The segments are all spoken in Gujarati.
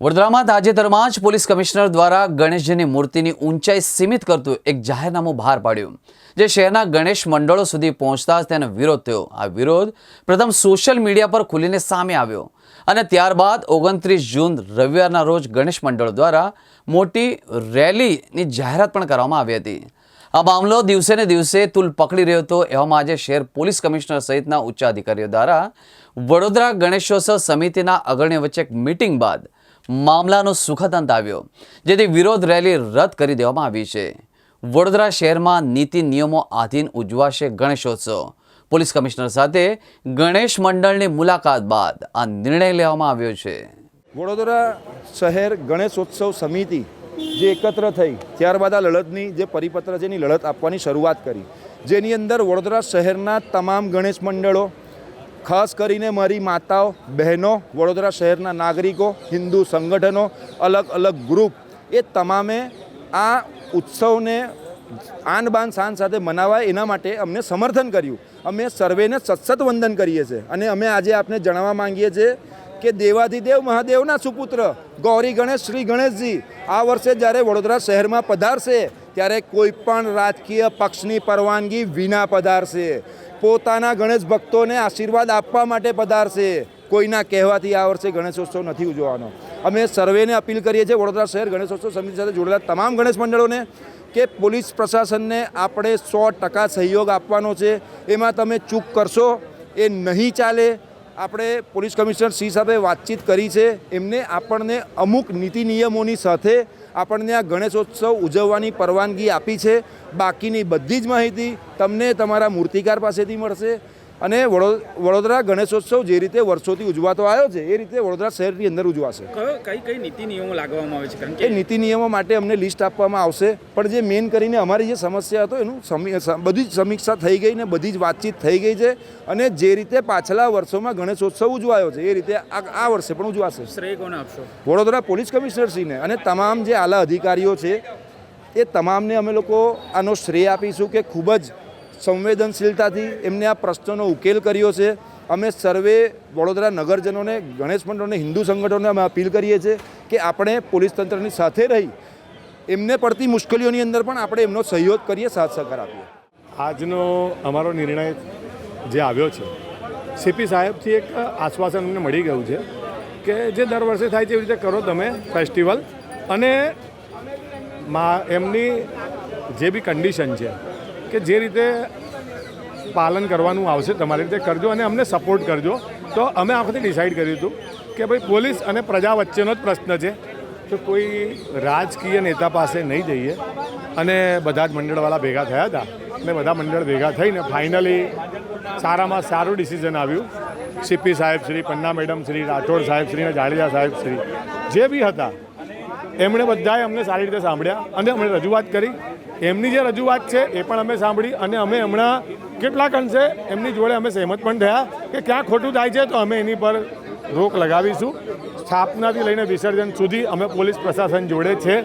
વડોદરામાં તાજેતરમાં જ પોલીસ કમિશનર દ્વારા ગણેશજીની મૂર્તિની ઊંચાઈ સીમિત કરતું એક જાહેરનામું બહાર પાડ્યું. જે શહેરના ગણેશ મંડળો સુધી પહોંચતા જ તેનો વિરોધ થયો. આ વિરોધ પ્રથમ સોશિયલ મીડિયા પર ખુલીને સામે આવ્યો અને ત્યારબાદ ઓગણત્રીસ જૂન રવિવારના રોજ ગણેશ મંડળો દ્વારા મોટી રેલીની જાહેરાત પણ કરવામાં આવી હતી. આ મામલો દિવસે ને દિવસે તુલ પકડી રહ્યો હતો. એવામાં આજે શહેર પોલીસ કમિશનર સહિતના ઉચ્ચ અધિકારીઓ દ્વારા વડોદરા ગણેશોત્સવ સમિતિના અગ્રણીઓ વચ્ચે એક મિટિંગ બાદ મામલાનો સુખદ અંત આવ્યો, જેથી વિરોધ રેલી રદ કરી દેવામાં આવી છે. વડોદરા શહેરમાં નીતિ નિયમો આધીન ઉજવાશે ગણેશોત્સવ. પોલીસ કમિશનર સાથે ગણેશ મંડળની મુલાકાત બાદ આ નિર્ણય લેવામાં આવ્યો છે. વડોદરા શહેર ગણેશોત્સવ સમિતિ જે એકત્ર થઈ, ત્યારબાદ આ લડતની જે પરિપત્ર છે એની લડત આપવાની શરૂઆત કરી. જેની અંદર વડોદરા શહેરના તમામ ગણેશ મંડળો ખાસ કરીને મારી માતાઓ, બહેનો, વડોદરા શહેરના નાગરિકો, હિન્દુ સંગઠનો, અલગ અલગ ગ્રુપ, એ તમામે આ ઉત્સવને આન બાન શાન સાથે મનાવાય એના માટે અમને સમર્થન કર્યું. અમે સર્વેને સત્સત વંદન કરીએ છીએ. અને અમે આજે આપને જણાવવા માંગીએ છીએ કે દેવાધિદેવ મહાદેવના સુપુત્ર ગૌરી ગણેશ શ્રી ગણેશજી આ વર્ષે જ્યારે વડોદરા શહેરમાં પધારશે, ત્યારે કોઈ પણ રાજકીય પક્ષની પરવાનગી વિના પધારશે. પોતાના ગણેશ ભક્તોને આશીર્વાદ આપવા માટે પધારશે. કોઈના કહેવાથી આ વર્ષે ગણેશોત્સવ નથી ઉજવવાનો. અમે સર્વેને અપીલ કરીએ છીએ, વડોદરા શહેર ગણેશોત્સવ સમિતિ સાથે જોડેલા તમામ ગણેશ મંડળોને કે પોલીસ પ્રશાસનને આપણે સો ટકા સહયોગ આપવાનો છે. એમાં તમે ચૂક કરશો, એ નહીં ચાલે. આપણે પોલીસ કમિશનર શ્રી સાથે વાતચીત કરી છે. એમને આપણને અમુક નીતિ નિયમોની સાથે આપણને આ ગણેશોત્સવ ઉજવવાની પરવાનગી આપી છે. બાકીની બધી જ માહિતી તમને તમારા મૂર્તિકાર પાસેથી મળશે. અને વડો વડોદરા ગણેશોત્સવ જે રીતે વર્ષોથી ઉજવાતો આવ્યો છે એ રીતે વડોદરા શહેરની અંદર ઉજવાશે. કઈ કઈ નીતિ નિયમો લાગવામાં આવે છે? કારણ એ કે નીતિ નિયમો માટે અમને લિસ્ટ આપવામાં આવશે પણ જે મેઇન કરીને અમારી જે સમસ્યા હતો એનું બધી જ સમીક્ષા થઈ ગઈ ને બધી જ વાતચીત થઈ ગઈ છે અને જે રીતે પાછલા વર્ષોમાં ગણેશોત્સવ ઉજવાયો છે એ રીતે આ આ વર્ષે પણ ઉજવાશે. શ્રેય કોને આપશો. વડોદરા પોલીસ કમિશનરશ્રીને અને તમામ જે આલા અધિકારીઓ છે એ તમામને અમે લોકો આનો શ્રેય આપીશું કે ખૂબ જ સંવેદનશીલતાથી એમને આ પ્રશ્નનો ઉકેલ કર્યો છે. અમે સર્વે વડોદરા નગરજનોને, ગણેશ મંડળોને, હિન્દુ સંગઠનોને અમે અપીલ કરીએ છીએ કે આપણે પોલીસ તંત્રની સાથે રહી એમને પડતી મુશ્કેલીઓની અંદર પણ આપણે એમનો સહયોગ કરીએ, સાથ સહકાર આપીએ. આજનો અમારો નિર્ણય જે આવ્યો છે, સીપી સાહેબથી એક આશ્વાસન અમને મળી ગયું છે કે જે દર વર્ષે થાય છે એવી રીતે કરો તમે ફેસ્ટિવલ. અને એમની જે બી કન્ડિશન છે કે જે રીતે પાલન કરવાનું આવશે, તમારી રીતે કરજો અને અમને સપોર્ટ કરજો. તો અમે આ વખતે ડિસાઈડ કર્યું હતું કે ભાઈ પોલીસ અને પ્રજા વચ્ચેનો જ પ્રશ્ન છે. તો કોઈ રાજકીય નેતા પાસે નહીં જઈએ અને બધા જ મંડળવાળા ભેગા થયા હતા. અને બધા મંડળ ભેગા થઈને ફાઇનલી સારામાં સારું ડિસિઝન આવ્યું. સીપી સાહેબ શ્રી, પન્ના મેડમ શ્રી, રાઠોડ સાહેબ શ્રી અને જાડેજા સાહેબ શ્રી જે બી હતા, એમણે બધાએ અમને સારી રીતે સાંભળ્યા અને અમને રજૂઆત કરી. એમની જે રજૂઆત છે એ પણ અમે સાંભળી અને અમે હમણાં કેટલાક અંશે એમની જોડે અમે સહેમત પણ થયા કે ક્યાં ખોટું થાય છે તો અમે એની પર રોક લગાવીશું. સ્થાપનાથી લઈને વિસર્જન સુધી અમે પોલીસ પ્રશાસન જોડે છે.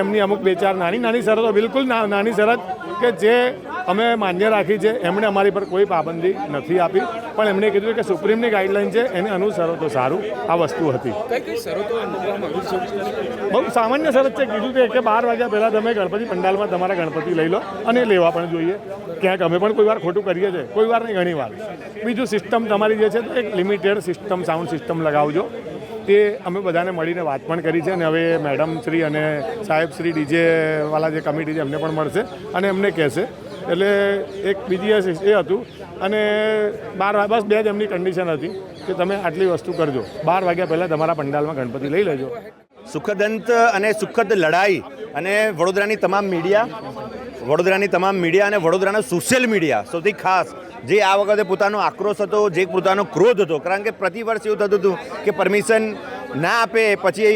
એમની અમુક બે ચાર નાની નાની શરતો, બિલકુલ નાની શરત કે જે અમે માન્ય રાખી છે એમણે અમારી પર કોઈ પાબંદી નથી આપી પણ એમણે કીધું કે સુપ્રીમની ગાઈડલાઈન છે એને અનુસરો તો સારું આ વસ્તુ હતી. બહુ સામાન્ય શરત છે કીધું છે કે બાર વાગ્યા પહેલાં તમે ગણપતિ પંડાલમાં તમારા ગણપતિ લઈ લો અને લેવા પણ જોઈએ. ક્યાંક અમે પણ કોઈ વાર ખોટું કરીએ છીએ કોઈ વાર નહીં ઘણી વાર. બીજું સિસ્ટમ તમારી જે છે તો એક લિમિટેડ સિસ્ટમ સાઉન્ડ સિસ્ટમ લગાવજો. તે અમે બધાને મળીને વાત પણ કરી છે અને હવે મેડમ શ્રી અને સાહેબ શ્રી ડીજે વાળા જે કમિટી છે એમને પણ મળશે અને એમને કહેશે. એટલે એક બીજી એ હતું. અને બાર બસ બે જ એમની કન્ડિશન હતી કે તમે આટલી વસ્તુ કરજો. બાર વાગ્યા પહેલાં તમારા પંડાલમાં ગણપતિ લઈ લેજો. સુખદ અંત અને સુખદ લડાઈ અને વડોદરાની તમામ મીડિયા વડોદરાની તમામ મીડિયા અને વડોદરાનો સોશિયલ મીડિયા સૌથી ખાસ જે આ વખતે પોતાનો આક્રોશ હતો, જે પોતાનો ક્રોધ હતો. કારણ કે પ્રતિ વર્ષ એવું થતું હતું કે પરમિશન ના આપે, પછી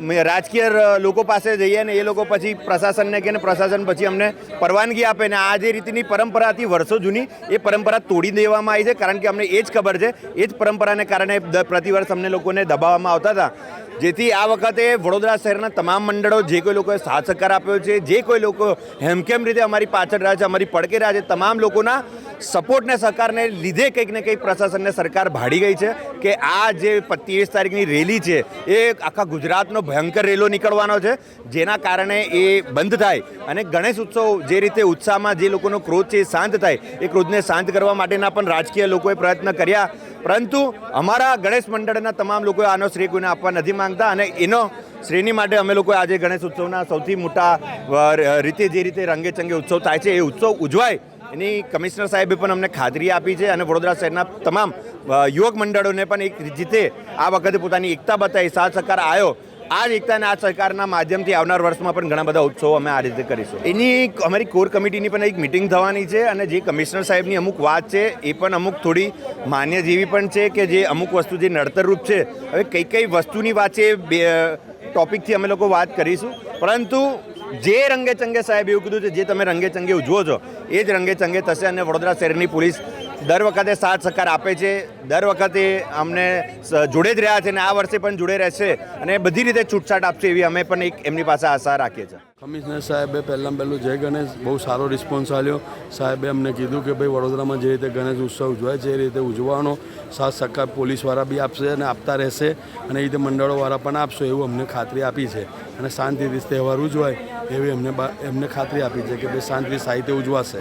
રાજકીય લોકો પાસે જઈએ ને એ લોકો પછી પ્રશાસનને કે પ્રશાસન પછી અમને પરવાનગી આપે ને આ જે રીતની પરંપરા હતી વર્ષો જૂની, એ પરંપરા તોડી દેવામાં આવી છે. કારણ કે અમને એ જ ખબર છે, એ જ પરંપરાને કારણે પ્રતિવર્ષ અમને લોકોને દબાવવામાં આવતા હતા. જેથી આ વખતે વડોદરા શહેરના તમામ મંડળો જે કોઈ લોકોએ સાથ સહકાર આપ્યો છે, જે કોઈ લોકો હેમખેમ રીતે અમારી પાછળ રહ્યા છે, અમારી પડકે રહ્યા છે, તમામ લોકોના સપોર્ટને, સહકારને લીધે કંઈક ને કંઈક પ્રશાસનને સરકાર ભાડી ગઈ છે કે આ જે ત્રેવીસ તારીખની રેલી છે, એ આખા ગુજરાતનો ભયંકર રેલો નીકળવાનો છે, જેના કારણે એ બંધ થાય અને ગણેશ ઉત્સવ જે રીતે ઉત્સાહમાં જે લોકોનો ક્રોધ છે એ શાંત થાય, એ ક્રોધને શાંત કરવા માટેના પણ રાજકીય લોકોએ પ્રયત્ન કર્યા. પરંતુ અમારા ગણેશ મંડળના તમામ લોકોએ આનો શ્રેય કોઈને આપવા નથી માંગતા અને એનો શ્રેણી માટે અમે લોકો આજે ગણેશ ઉત્સવના સૌથી મોટા રીતે જે રીતે રંગે ચંગે ઉત્સવ થાય છે એ ઉત્સવ ઉજવાય. એની કમિશનર સાહેબે પણ અમને ખાતરી આપી છે અને વડોદરા શહેરના તમામ યુવક મંડળોને પણ એક રીતે આ વખતે પોતાની એકતા બતાવી. સાથ સહકાર આવ્યો આ જ એકતા અને આ સહકારના માધ્યમથી આવનાર વર્ષમાં પણ ઘણા બધા ઉત્સવો અમે આ રીતે કરીશું. એની અમારી કોર કમિટીની પણ એક મિટિંગ થવાની છે અને જે કમિશનર સાહેબની અમુક વાત છે એ પણ અમુક થોડી માન્ય જેવી પણ છે કે જે અમુક વસ્તુ જે નડતરરૂપ છે. હવે કઈ કઈ વસ્તુની વાત છે ટોપિકથી અમે લોકો વાત કરીશું. પરંતુ જે રંગે ચંગે સાહેબ એવું કીધું છે, જે તમે રંગે ચંગે ઉજવો છો, એ જ રંગે ચંગે થશે અને વડોદરા શહેરની પોલીસ દર વખતે સાથ સહકાર આપે છે. દર વખતે અમને જોડે જ રહ્યા છે અને આ વર્ષે પણ જોડે રહેશે અને બધી રીતે છૂટછાટ આપશે એવી અમે પણ એક એમની પાસે આશા રાખીએ છીએ. કમિશનર સાહેબે પહેલાં પહેલું જય ગણેશ બહુ સારો રિસ્પોન્સ આપ્યો. સાહેબે અમને કીધું કે ભાઈ વડોદરામાં જે રીતે ગણેશ ઉત્સવ ઉજવાય છે એ રીતે ઉજવવાનો સાથ સહકાર પોલીસવાળા બી આપશે અને આપતા રહેશે અને એ રીતે મંડળોવાળા પણ આપશો એવું અમને ખાતરી આપી છે. અને શાંતિથી તહેવાર ઉજવાય એવી અમને એમને ખાતરી આપી છે કે ભાઈ શાંતિથી સાહિત્ય ઉજવાશે.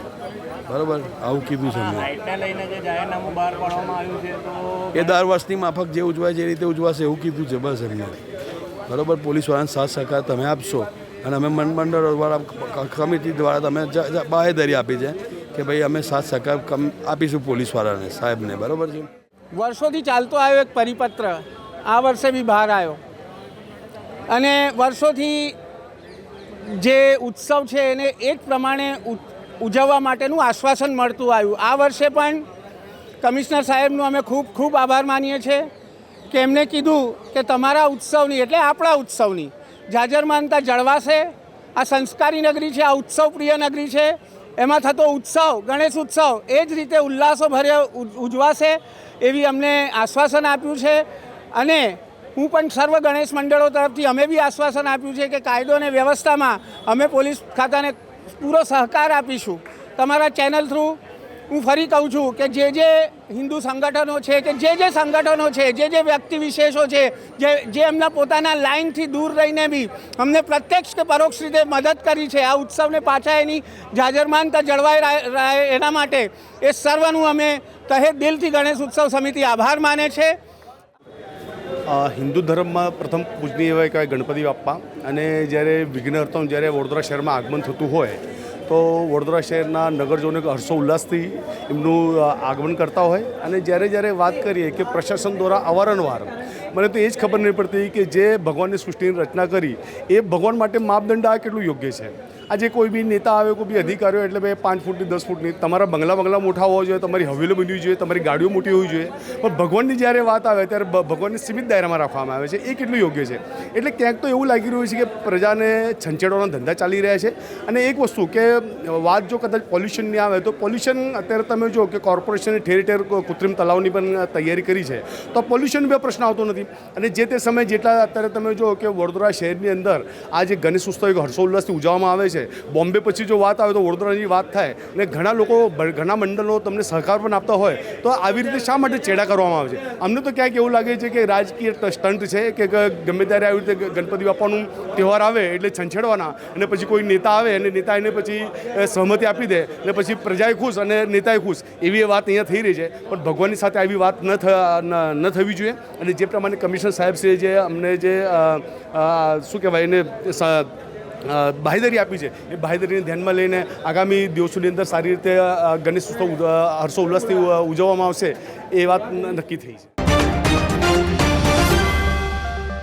બરાબર? આવું કીધું છે એ દર વર્ષની માફક જે ઉજવાય છે એ રીતે ઉજવાશે એવું કીધું છે બસ એમને. બરાબર? પોલીસવાળાને સાથ સહકાર તમે આપશો. અને અમે મંડળો દ્વારા કમિટી દ્વારા તમે બાહેધરી આપી છે કે ભાઈ અમે સાથ સહકાર આપીશું પોલીસવાળાને, સાહેબને. બરાબર છે? વર્ષોથી ચાલતો આવ્યો એક પરિપત્ર. આ વર્ષે બી બહાર આવ્યો. અને વર્ષોથી જે ઉત્સવ છે એને એ જ પ્રમાણે ઉજવવા માટેનું આશ્વાસન મળતું આવ્યું. આ વર્ષે પણ કમિશનર સાહેબનું અમે ખૂબ ખૂબ આભાર માનીએ છીએ કે એમને કીધું કે તમારા ઉત્સવની, એટલે આપણા ઉત્સવની જાજરમાનતા જળવાશે આ સંસ્કારી નગરી છે, આ ઉત્સવ પ્રિય નગરી છે. એમાં થતો ઉત્સવ, ગણેશ ઉત્સવ, એ જ રીતે ઉલ્લાસો ભરે ઉજવાશે એવી અમને આશ્વાસન આપ્યું છે. અને હું પણ સર્વ ગણેશ મંડળો તરફથી અમે બી આશ્વાસન આપ્યું છે કે કાયદો અને વ્યવસ્થામાં અમે પોલીસ ખાતાને પૂરો સહકાર આપીશું. તમારા ચેનલ થ્રુ હું ફરી કહું છું કે જે જે હિન્દુ સંગઠનો છે, કે જે જે સંગઠનો છે, જે જે વ્યક્તિ વિશેષો છે, જે જે એમના પોતાના લાઇનથી દૂર રહીને બી અમને પ્રત્યક્ષ કે પરોક્ષ રીતે મદદ કરી છે. આ ઉત્સવને પાછા એની જાજરમાનતા જળવાઈ રહે- એના માટે એ સર્વનું અમે તહે દિલથી ગણેશ ઉત્સવ સમિતિ આભાર માને છે. હિન્દુ ધર્મમાં પ્રથમ પૂજનીય કહેવાય ગણપતિ બાપ્પા અને જ્યારે વિઘ્નહર્તમ જ્યારે વડોદરા શહેરમાં આગમન થતું હોય તો વડોદરા શહેરના નગરજોને હર્ષો ઉલ્લાસથી એમનું આગમન કરતા હોય. અને જ્યારે જ્યારે વાત કરીએ કે પ્રશાસન દ્વારા અવારનવાર, મને તો એ જ ખબર નહીં પડતી કે જે ભગવાનની સૃષ્ટિની રચના કરી, એ ભગવાન માટે માપદંડ આ કેટલું યોગ્ય છે? આજે કોઈ બી નેતા આવે, કોઈ બી અધિકારીઓ એટલે ભાઈ પાંચ ફૂટની, દસ ફૂટની, તમારા બંગલા બંગલા મોટા હોવા જોઈએ, તમારી હવેલી બનવી જોઈએ, તમારી ગાડીઓ મોટી હોવી જોઈએ. પણ ભગવાનની જ્યારે વાત આવે, ત્યારે ભગવાનને સીમિત દાયરામાં રાખવામાં આવે છે. એ કેટલું યોગ્ય છે? એટલે ક્યાંક તો એવું લાગી રહ્યું છે કે પ્રજાને છંછેડવાના ધંધા ચાલી રહ્યા છે. અને એક વસ્તુ કે, વાત જો કદાચ પોલ્યુશનની આવે, તો પોલ્યુશન અત્યારે તમે જો કે કોર્પોરેશને ઠેર ઠેર કૃત્રિમ તલાવની પણ તૈયારી કરી છે. તો પોલ્યુશન બે પ્રશ્ન આવતો નથી. અને જે તે સમયે જેટલા અત્યારે તમે જો કે વડોદરા શહેરની અંદર આ જે ગણેશ ઉત્સવ હર્ષોલ્લાસથી ઉજવવામાં આવે છે. બોમ્બે પછી જો વાત આવે તો વડોદરાની વાત થાય અને ઘણા લોકો, ઘણા મંડળો તમને સહકાર પણ આપતા હોય, તો આવી રીતે શા માટે ચેડા કરવામાં આવે છે? અમને તો ક્યાંક એવું લાગે છે કે રાજકીય સ્ટન્ટ છે કે ગમે ત્યારે આવી રીતે ગણપતિ બાપાનું તહેવાર આવે એટલે છંછેડવાના અને પછી કોઈ નેતા આવે અને નેતા એને પછી સહમતિ આપી દે અને પછી પ્રજાએ ખુશ અને નેતાએ ખુશ. એવી વાત અહીંયા થઈ રહી છે. પણ ભગવાનની સાથે આવી વાત ન ન ન થવી જોઈએ અને જે પ્રમાણે કમિશનર સાહેબ છે, જે અમને જે શું કહેવાય એને બાહેધરી આપી છે. એ બાહેધરીને ધ્યાનમાં લઈને આગામી દિવસોની અંદર સારી રીતે ગણેશ ઉત્સવ ઉજ- હર્ષો ઉલ્લાસથી ઉજવવામાં આવશે એ વાત નક્કી થઈ છે.